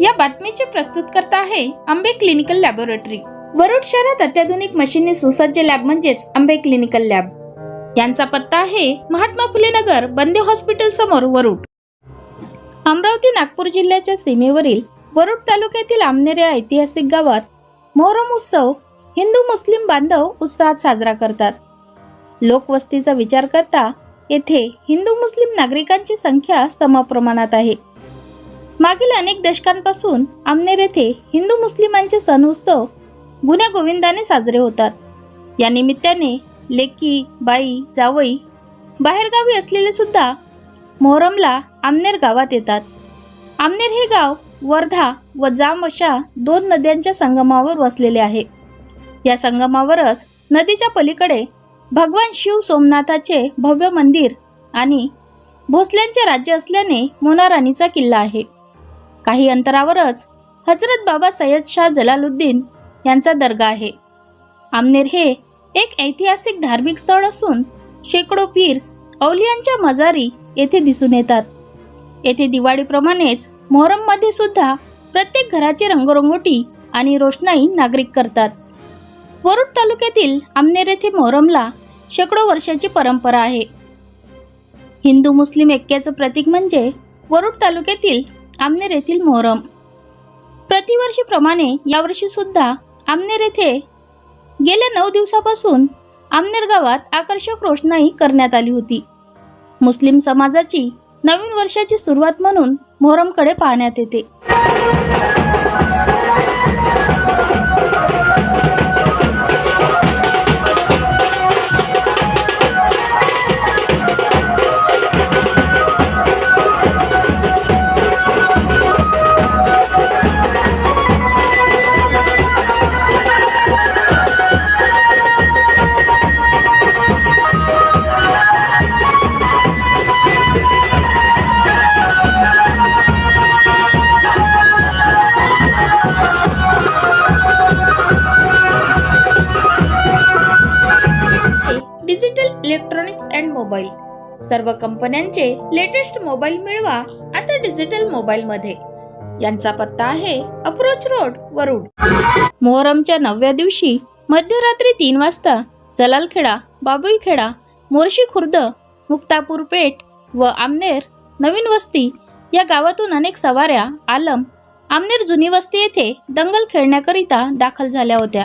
या बातमीचे प्रस्तुतकर्ता आहे आंबे क्लिनिकल लॅबोरेटरी. वरुड शहरात अत्याधुनिक मशीनने सुसज्ज लॅब म्हणजेच आंबे क्लिनिकल लॅब. यांचा पत्ता आहे महात्मा फुले नगर बंदे हॉस्पिटल समोर वरुड. अमरावती नागपूर जिल्ह्याच्या सीमेवरील वरुड तालुक्यातील आमनेर या ऐतिहासिक गावात मोहरम उत्सव हिंदू मुस्लिम बांधव उत्साहात साजरा करतात. लोकवस्तीचा विचार करता येथे हिंदू मुस्लिम नागरिकांची संख्या समप्रमाणात आहे. मागील अनेक दशकांपासून आमनेर येथे हिंदू मुस्लिमांचे सण उत्सव गुन्ह्या गोविंदाने साजरे होतात. या निमित्ताने लेकी बाई जावई बाहेरगावी असलेले सुद्धा मोहरमला आमनेर गावात येतात. आमनेर हे गाव वर्धा व जाम अशा दोन नद्यांच्या संगमावर वसलेले आहे. या संगमावरच नदीच्या पलीकडे भगवान शिव सोमनाथाचे भव्य मंदिर आणि भोसल्यांचे राज्य असल्याने मोनाराणीचा किल्ला आहे. काही अंतरावरच हजरत बाबा सय्यद शाह जलालुद्दीन यांचा दर्गा आहे. आमनेर हे एक ऐतिहासिक धार्मिक स्थळ असून शेकडो पीर औलियांच्या मजारी येथे दिसून येतात. येथे दिवाळीप्रमाणेच मोहरममध्ये सुद्धा प्रत्येक घराची रंगरंगोटी आणि रोषणाई नागरिक करतात. वरुड तालुक्यातील आमनेर येथे मोहरमला शेकडो वर्षाची परंपरा आहे. हिंदू मुस्लिम ऐक्याचं प्रतीक म्हणजे वरुड तालुक्यातील आमनेर येथील मोहरम. प्रतिवर्षीप्रमाणे यावर्षी सुद्धा आमनेर येथे गेल्या नऊ दिवसापासून आमनेर गावात आकर्षक रोषणाई करण्यात आली होती. मुस्लिम समाजाची नवीन वर्षाची सुरुवात म्हणून मोहरमकडे पाहण्यात येते. मोबाईल. सर्व कंपन्यांचे लेटेस्ट मोबाईल मिळवा आता डिजिटल मोबाईल मध्ये. यांचा पत्ता आहे अप्रोच रोड वरुड. मोहरमच्या नवव्या दिवशी मध्यरात्री तीन वाजता जलालखेडा बाबुईखेडा मोर्शी खुर्द मुक्तापूर पेठ व आमनेर नवीन वस्ती या गावातून अनेक सवाऱ्या आलम आमनेर जुनी वस्ती येथे दंगल खेळण्याकरिता दाखल झाल्या होत्या.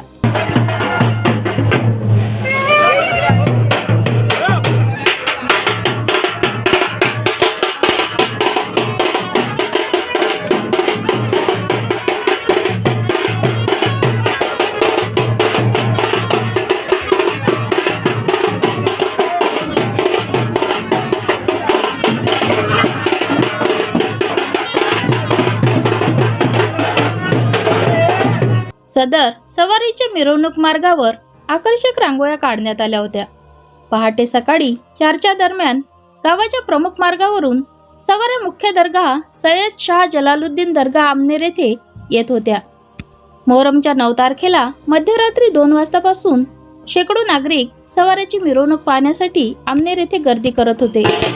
सदर सवारीच्या मिरवणूक मार्गावर आकर्षक रांगोळ्या काढण्यात आल्या होत्या. पहाटे सकाळी चारच्या दरम्यान गावाच्या प्रमुख मार्गावरून सवाऱ्या मुख्य दर्गा सय्यद शाह जलालुद्दीन दर्गा आमनेर येथे येत होत्या. मोहरमच्या नऊ तारखेला मध्यरात्री दोन वाजतापासून शेकडो नागरिक सवाऱ्याची मिरवणूक पाहण्यासाठी आमनेर येथे गर्दी करत होते.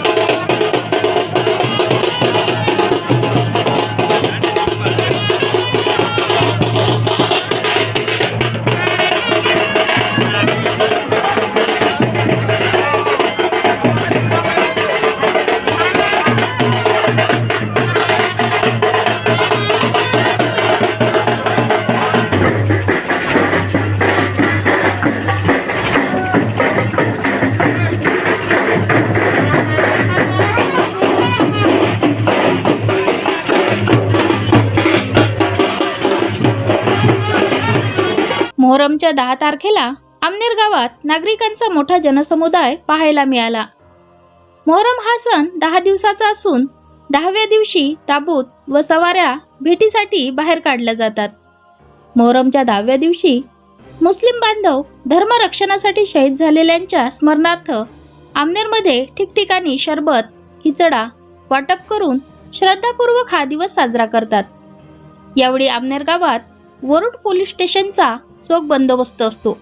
मोहरमच्या दहा तारखेला आमनेर गावात नागरिकांचा मोठा जनसमुदाय पाहायला मिळाला. मोहरम हा सण दहा दिवसाचा असून दहाव्या दिवशी ताबूत व सवाऱ्या भेटीसाठी बाहेर काढल्या जातात. मोहरमच्या दहाव्या दिवशी मुस्लिम बांधव धर्मरक्षणासाठी शहीद झालेल्यांच्या स्मरणार्थ आमनेरमध्ये ठिकठिकाणी शरबत खिचडा वाटप करून श्रद्धापूर्वक हा दिवस साजरा करतात. यावेळी आमनेर गावात वरुड पोलीस स्टेशनचा चोख बंदोबस्त असतो.